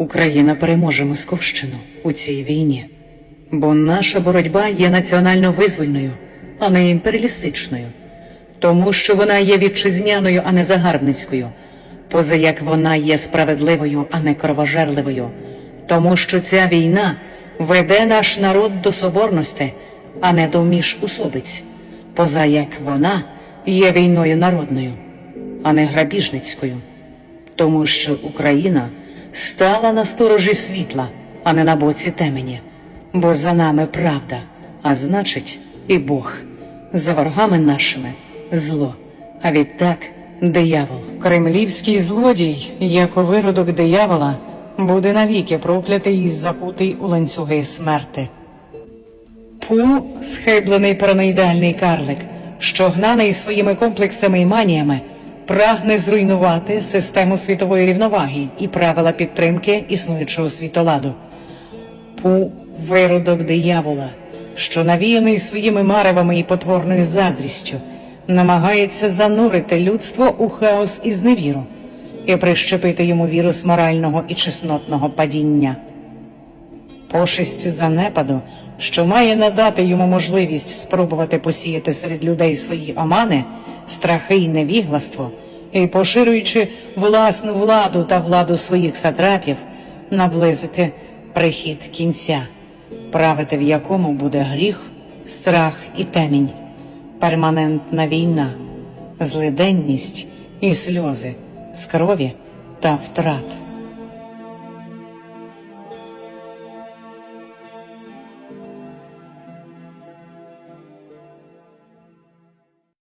Україна переможе Московщину у цій війні, бо наша боротьба є національно-визвольною, а не імперіалістичною, тому що вона є вітчизняною, а не загарбницькою, поза як вона є справедливою, а не кровожерливою, тому що ця війна веде наш народ до соборності, а не до міжусобиць, поза як вона є війною народною, а не грабіжницькою. Тому що Україна стала на сторожі світла, а не на боці темені, бо за нами правда, а значить, і Бог, за ворогами нашими зло, а відтак диявол. Кремлівський злодій, як виродок диявола, буде навіки проклятий і закутий у ланцюги смерти. Пу схиблений параноїдальний карлик, що гнаний своїми комплексами і маніями, прагне зруйнувати систему світової рівноваги і правила підтримки існуючого світоладу. Пу виродок диявола, що навіяний своїми маревами і потворною заздрістю, намагається занурити людство у хаос і зневіру і прищепити йому вірус морального і чеснотного падіння пошесть занепаду, що має надати йому можливість спробувати посіяти серед людей свої омани, страхи й невігластво, і поширюючи власну владу та владу своїх сатрапів, наблизити прихід кінця, правити в якому буде гріх, страх і темінь, перманентна війна, злиденність і сльози з крові та втрат.